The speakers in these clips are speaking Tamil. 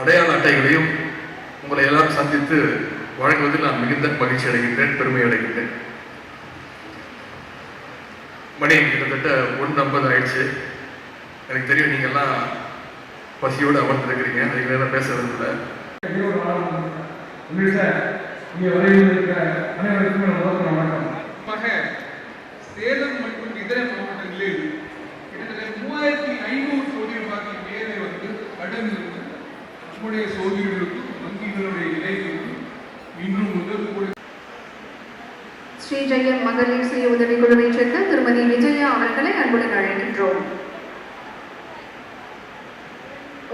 அடையாள அட்டைகளையும் உங்களை எல்லாம் சந்தித்து வழங்குவதில் நான் மிகுந்த மகிழ்ச்சி அடைகின்றேன் பெருமை அடைகின்றேன். மணி கிட்டத்தட்ட ஒன்று ஐம்பது ஆயிடுச்சு. எனக்கு தெரியும் நீங்கள்லாம் பசியோடு அமர்ந்திருக்கிறீங்க அதுக்கு நேரம் பேச விரும்பல சேலம் மற்றும் இதர மாவட்டங்களில் கிட்டத்தட்ட மூவாயிரத்தி ஐநூறு சோதனைபாக்கின் மேலே வந்து கடன் இருக்கு நம்முடைய சோதனைகளுக்கும் வங்கிகளுடைய இலைகளுக்கும் இன்னும் உதவி ஸ்ரீ ஜெயம் மகளிர் சுய உதவிக்குழுவைச் சேர்ந்த திருமதி விஜயா அவர்களை அன்புடன் அழைக்கின்றோம்.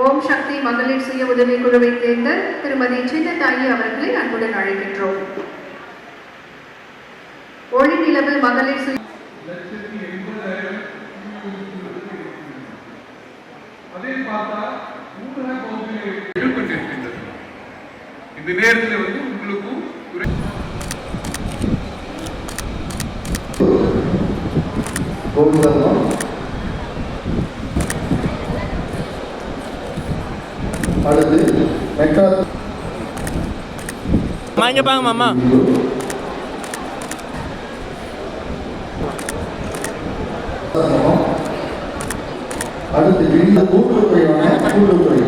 ஓம் சக்தி மகளிர் சுய உதவிக்குழுவைச் சேர்ந்த திருமதி சின்னத்தாயி அவர்களை அன்புடன் அழைக்கின்றோம். ஒளி நிலவு மகளிர் சுய அதே பார்த்தா ஊரக பகுதியில் இந்த நேரத்தில் வந்து உங்களுக்கும் அடுத்து மெட்ராஸ் அம்மா இங்க பாங்க மாமா. அடுத்து கூட்டுத்துறையான கூட்டுத்துறை